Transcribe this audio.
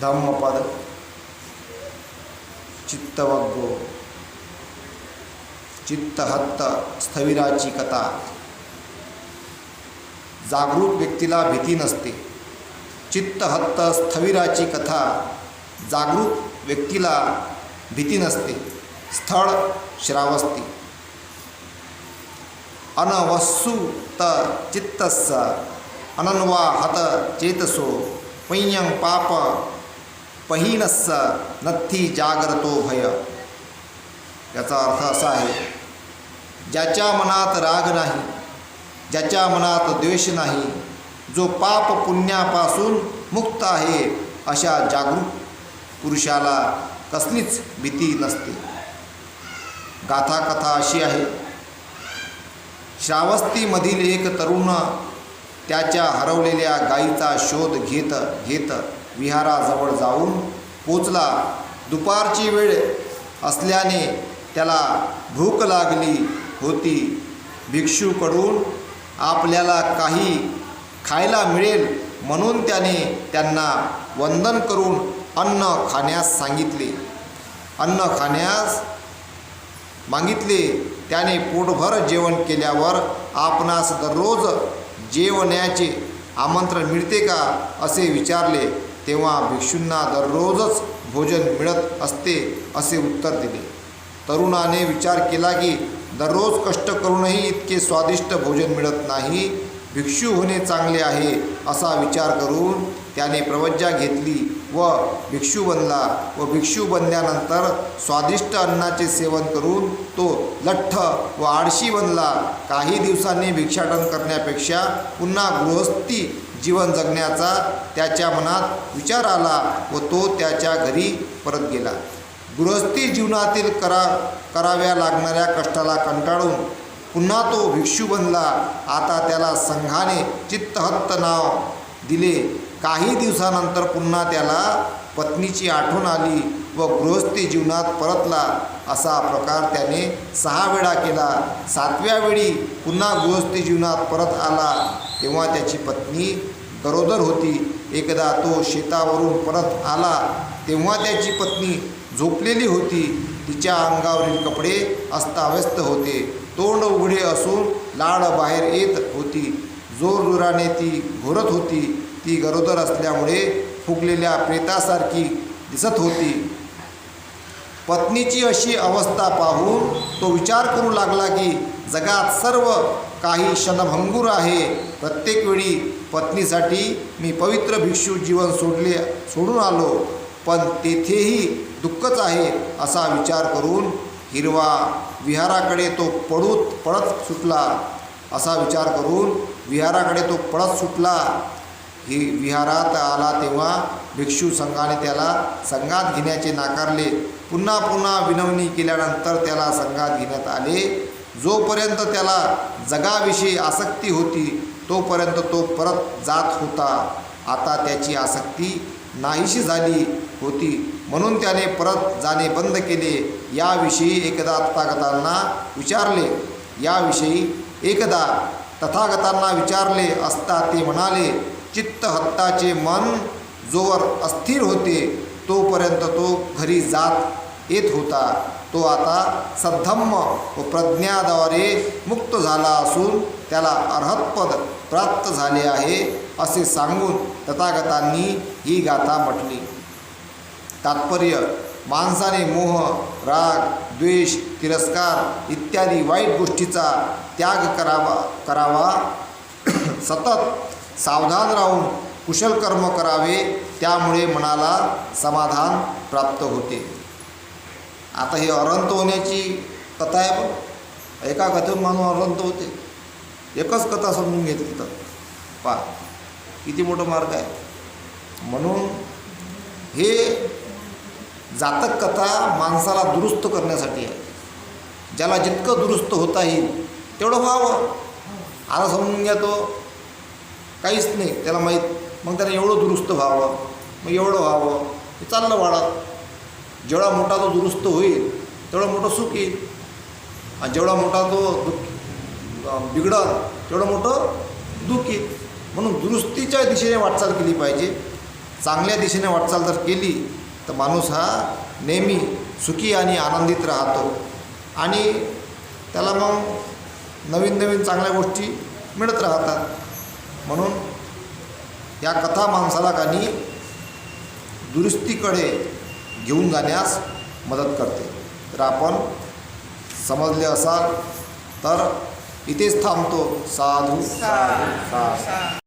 धम्मपद। चित्तवग्गो। चित्तहत्त स्थविराची कथा जागृत व्यक्तीला भीती नसते। चित्तहत्त स्थविराची कथा जागृत व्यक्तीला भीती नसते। स्थळ श्रावस्ती। अनवस्सु त चित्तस्स। अनन्वा हत चेतसो। पय्यं पाप पहिनस्स नथी जागरतो भय. याचा अर्थ असा आहे ज्याच्या मनात राग नाही ज्याच्या मनात द्वेष नाही जो पाप पुण्यापासून मुक्त आहे अशा जागरूक पुरुषाला कसलीच भीती नसते. गाथा कथा अशी आहे श्रावस्तीमधील एक तरुण त्याच्या हरवलेल्या गायीचा शोध घेत घेत विहाराजवळ जाऊन पोचला. दुपारची वेळ असल्याने त्याला भूक लागली होती. भिक्षूकडून आपल्याला काही खायला मिळेल म्हणून त्याने त्यांना वंदन करून अन्न खाण्यास सांगितले. अन्न खाण्यास मागितले. त्याने पोटभर जेवण केल्यावर आपणास दररोज जेवण्याचे आमंत्रण मिळते का असे विचारले. तेव्हा भिक्षूंना दररोजच भोजन मिळत असते असे उत्तर दिले. तरुणाने विचार केला की दररोज कष्ट करूनही इतके स्वादिष्ट भोजन मिळत नाही भिक्षू होणे चांगले आहे असा विचार करून त्याने प्रवज्जा घेतली व भिक्षू बनला व भिक्षू बनल्यानंतर स्वादिष्ट अन्नाचे सेवन करून तो लठ्ठ व आळशी बनला. काही दिवसांनी भिक्षाटन करण्यापेक्षा पुन्हा गृहस्थी जीवन जगण्याचा त्याच्या मनात विचार आला व तो त्याच्या घरी परत गेला. गृहस्थी जीवनातील करा कराव्या लागणाऱ्या कष्टाला कंटाळून पुन्हा तो भिक्षू बनला. आता त्याला संघाने चित्तहत्त नाव दिले. काही दिवसानंतर पुन्हा त्याला पत्नीची आठवण आली व गृहस्थी जीवनात परतला. असा प्रकार त्याने सहा वेळा केला. सातव्या वेळी पुन्हा गृहस्थी जीवनात परत आला. तेव्हा त्याची पत्नी गरोदर होती. एकदा तो शेतावरून परत आला तेव्हा त्याची पत्नी झोपलेली होती. तिच्या अंगावरील कपडे अस्ताव्यस्त होते. तोंड उघडे असून लाड बाहेर येत होती. जोरजोराने ती घोरत होती. ती गरोदर असल्यामुळे फुगलेल्या प्रेतासारखी दिसत होती. पत्नीची अशी अवस्था पाहून तो विचार करू लागला की जगात सर्व काही क्षणभंगूर आहे. प्रत्येक वेळी पत्नीसाठी मी पवित्र भिक्षू जीवन सोडले सोडून आलो. पण तेथेही दुःखच आहे असा विचार करून हिरवा विहाराकडे तो पडूत पळत सुटला. असा विचार करून विहाराकडे तो पळत सुटला. ही विहारात आला तेव्हा भिक्षू संघाने त्याला संघात घेण्याचे नाकारले. पुन्हा पुन्हा विनवणी केल्यानंतर त्याला संघात घेण्यात आले. जोपर्यंत त्याला जगाविषयी आसक्ती होती तोपर्यंत तो परत जात होता. आता त्याची आसक्ती नाहीशी झाली होती. म्हणून त्याने परत जाणे बंद केले. याविषयी एकदा तथागतांना विचारले. याविषयी एकदा तथागतांना विचारले असता ते म्हणाले चित्तहत्ताचे मन जोवर अस्थिर होते तोपर्यंत तो घरी जात येत होता. तो आता सद्धम्म व प्रज्ञाद्वारे मुक्त झाला असून त्याला अर्हतपद प्राप्त झाले आहे असे सांगून तथागतांनी ही गाथा म्हटली. तात्पर्य माणसाने मोह राग द्वेष तिरस्कार इत्यादी वाईट गोष्टीचा त्याग करावा करावा. सतत सावधान राहून कुशल कर्म करावे त्यामुळे मनाला समाधान प्राप्त होते. आता हे अरंत होण्याची कथा आहे बघ. एका कथेतून माणूस अरंत होते. एकच कथा समजून घेतली तर पा किती मोठं मार्ग आहे. म्हणून हे जातक कथा माणसाला दुरुस्त करण्यासाठी आहे. ज्याला जितकं दुरुस्त होता येईल तेवढं व्हावं. आता समजून घ्या तो. काहीच नाही त्याला माहीत. मग त्याला एवढं दुरुस्त व्हावं. मग एवढं व्हावं. हे चाललं वाढत जेवढा मोठा तो दुरुस्त होईल तेवढं मोठं सुख येईल. आणि जेवढा मोठा तो दुःख बिघडल तेवढं मोठं दुःख येईल. म्हणून दुरुस्तीच्या दिशेने वाटचाल केली पाहिजे. चांगल्या दिशेने वाटचाल जर केली तर माणूस हा नेहमी सुखी आणि आनंदित राहतो. आणि त्याला मग नवीन नवीन चांगल्या गोष्टी मिळत राहतात. म्हणून या कथा माणसाला काही दुरुस्तीकडे घेऊन जाण्यास मदत करते. तर आपण समजले असाल तर इथेच थांबतो. साधू साधू साधू.